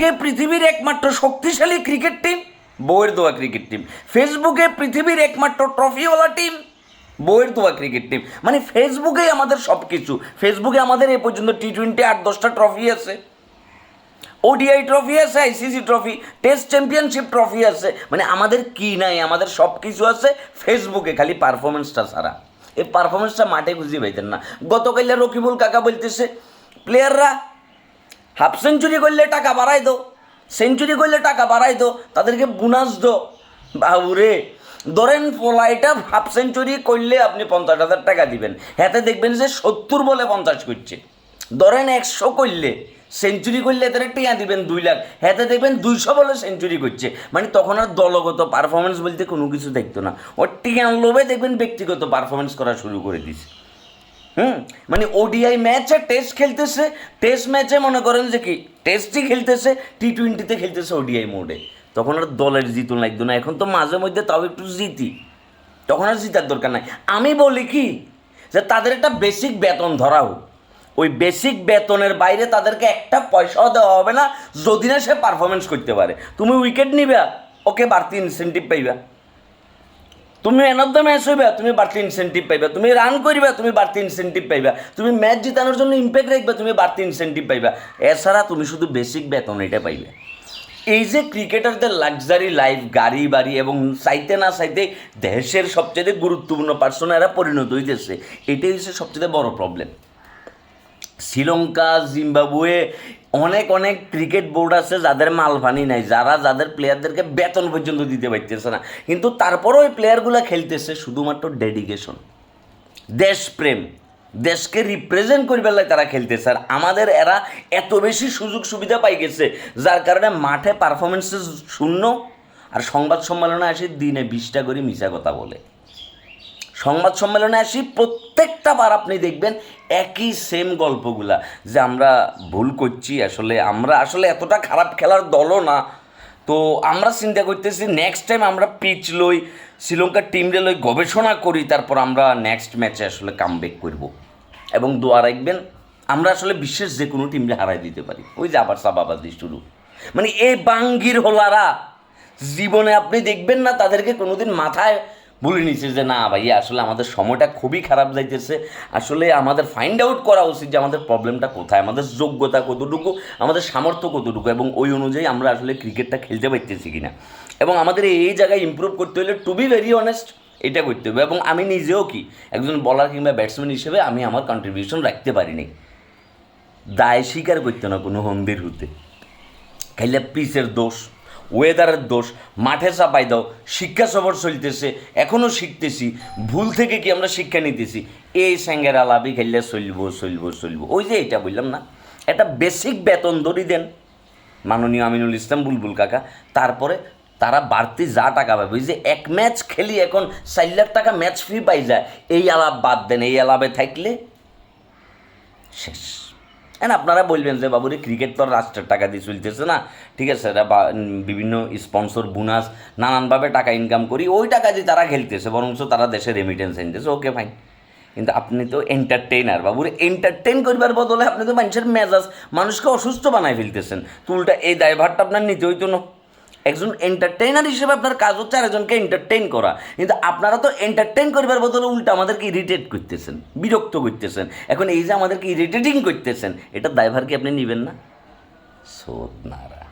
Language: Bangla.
কে পৃথিবীর একমাত্র শক্তিশালী ক্রিকেট টিম বইয়ের দোয়া ক্রিকেট টিম ফেসবুকে পৃথিবীর একমাত্র ট্রফিওয়ালা টিম বইয়ের দোয়া ক্রিকেট টিম মানে ফেসবুকেই আমাদের সব কিছু ফেসবুকে আমাদের এ পর্যন্ত টি টোয়েন্টি আট দশটা ট্রফি আছে। ওডিআই ট্রফি আছে ICC trophy test championship trophy আছে। মানে আমাদের কি নাই, আমাদের সব কিছু আছে ফেসবুকে, খালি পারফরমেন্সটা ছাড়া। এই পারফরমেন্সটা মাঠে খুঁজে পাইতেন না। গতকাল রকিবুল কাকা বলতেছে, প্লেয়াররা হাফ সেঞ্চুরি করলে টাকা বাড়াই দো, সেঞ্চুরি করলে টাকা বাড়াই দো, তাদেরকে বোনাস দো। বাবুরে, ধরেন ফলাইটা হাফ সেঞ্চুরি করলে আপনি পঞ্চাশ হাজার টাকা দিবেন। হাতে দেখবেন যে সত্তর বলে পঞ্চাশ করছে। ধরেন একশো করলে, সেঞ্চুরি করলে এদের টিয়া দিবেন দুই লাখ। হাতে দেখবেন দুইশো বলে সেঞ্চুরি করছে। মানে তখন আর দলগত পারফরমেন্স বলতে কোনো কিছু দেখতো না। ও টিয়ান লোভে দেখবেন ব্যক্তিগত পারফরমেন্স করা শুরু করে দিছে। হুম। মানে ওডিআই ম্যাচে টেস্ট খেলতেছে। টেস্ট ম্যাচে মনে করেন যে কি? টেস্টই খেলতেছে টি টোয়েন্টিতে খেলতেছে ওডিআই মোডে তখন আর দলের জিতো লাগতো না এখন তো মাঝে মধ্যে তাও একটু জিতি। তখন আর জিতার দরকার নাই। আমি বলি কি? যে তাদের একটা বেসিক বেতন ধরা হোক ওই বেসিক বেতনের বাইরে তাদেরকে একটা পয়সাও দেওয়া হবে না, যদি না সে পারফরমেন্স করতে পারে। তুমি উইকেট নিবা, ওকে বাড়তি ইনসেন্টিভ পাইবা। তুমি ম্যান অফ দ্য ম্যাচ হইবা, তুমি বাড়তি ইনসেন্টিভ পাইবা। তুমি রান করিবা, তুমি বাড়তি ইনসেন্টিভ পাইবা। তুমি ম্যাচ জিতানোর জন্য ইম্প্যাক্ট রাখবা, তুমি বাড়তি ইনসেন্টিভ পাইবা। এছাড়া তুমি শুধু বেসিক বেতন এটা পাইবে। এই যে ক্রিকেটারদের লাক্সারি লাইফ গাড়ি, বাড়ি এবং চাইতে না চাইতে দেশের সবচেয়ে গুরুত্বপূর্ণ পার্সন এরা পরিণত হইতেছে, এটাই হচ্ছে সবচেয়ে বড় প্রবলেম শ্রীলঙ্কা, জিম্বাবুয়ে অনেক অনেক ক্রিকেট বোর্ড আছে যাদের মালভানি নাই, যারা যাদের প্লেয়ারদেরকে বেতন পর্যন্ত দিতে পারতেছে না। কিন্তু তারপরও ওই প্লেয়ারগুলো খেলতেছে শুধুমাত্র ডেডিকেশন দেশপ্রেম। দেশকে রিপ্রেজেন্ট করবার লাগে তারা খেলতেছে। আর আমাদের এরা এত বেশি সুযোগ সুবিধা পাই গেছে, যার কারণে মাঠে পারফরমেন্সেস শূন্য, আর সংবাদ সম্মেলনে আসে দিনে বিশটা করে মিশা কথা বলে। সংবাদ সম্মেলনে আসি, প্রত্যেকটা বার আপনি দেখবেন একই সেম গল্পগুলা, যে আমরা ভুল করছি, আসলে আমরা, আসলে এতটা খারাপ খেলার দলও না। তো আমরা চিন্তা করতেছি নেক্সট টাইম আমরা পিচ লই, শ্রীলঙ্কার টিমরে লই গবেষণা করি, তারপর আমরা নেক্সট ম্যাচে আসলে কামব্যাক করব। এবং দোয়া রাখবেন, আমরা আসলে বিশ্বের যে কোনো টিমরে হারাই দিতে পারি। ওই যে আবার সাবাবাদি শুরু। মানে এই বাঙ্গির হোলারা, জীবনে আপনি দেখবেন না তাদেরকে কোনোদিন মাথায় বলে নিচ্ছে যে, না ভাই আসলে আমাদের সময়টা খুবই খারাপ যাইতেছে। আসলে আমাদের ফাইন্ড আউট করা উচিত যে, আমাদের প্রবলেমটা কোথায়, আমাদের যোগ্যতা কতটুকু, আমাদের সামর্থ্য কতটুকু এবং ওই অনুযায়ী আমরা আসলে ক্রিকেটটা খেলতে পারতেছি কিনা? এবং আমাদের এই জায়গায় ইমপ্রুভ করতে হলে টু বি ভেরি অনেস্ট এটা করতে হবে। এবং আমি নিজেও কি, একজন বলার কিংবা ব্যাটসম্যান হিসেবে আমি আমার কন্ট্রিবিউশন রাখতে পারিনি। দায় স্বীকার করতে না কোনো হন্দির হতে। খাইলে পিসের দোষ ওয়েদারের দোষ, মাঠে চাপাই দাও, শিক্ষা সফর চলতেছে এখনও শিখতেছি, ভুল থেকে কি আমরা শিক্ষা নিতেছি? এই স্যাঙ্গের আলাপি খেললে চলবো চলবো চলবো। ওই যে এটা বললাম না, একটা বেসিক বেতন দড়ি দেন। মাননীয় আমিনুল ইসলাম বুলবুল কাকা, তারপরে তারা বাড়তি যা টাকা পাবে, ওই যে এক ম্যাচ খেলি এখন চার লাখ টাকা ম্যাচ ফি পাই যায়, এই আলাপ বাদ দেন, এই আলাপে থাকলে শেষ। হ্যাঁ আপনারা বলবেন যে, বাবুরে ক্রিকেট তো রাষ্ট্রের টাকা দিয়ে চলতেছে না। ঠিক আছে এটা বিভিন্ন স্পন্সর বোনাস নানানভাবে টাকা ইনকাম করি। ওই টাকা দিয়ে তারা খেলতেছে, বরঞ্চ তারা দেশে রেমিটেন্স এনতেছে ওকে ভাই কিন্তু আপনি তো এন্টারটেইনার বাবুরে এন্টারটেইন করিবার বদলে আপনি তো মানুষের মেজাজ, মানুষকে অসুস্থ বানায় ফেলতেছেন। তুলটা এই দায়ভারটা আপনার নিতে হইতো না। একজন এন্টারটেইনার হিসেবে আপনার কাজ হচ্ছে আরেকজনকে এন্টারটেইন করা। কিন্তু আপনারা তো এন্টারটেইন করবার বদলে উল্টা আমাদেরকে ইরিটেট করতেছেন, বিরক্ত করতেছেন। এখন এই যে আমাদেরকে ইরিটেটিং করতেছেন, এটা দায়ভার কি আপনি নেবেন না? সোদ নারা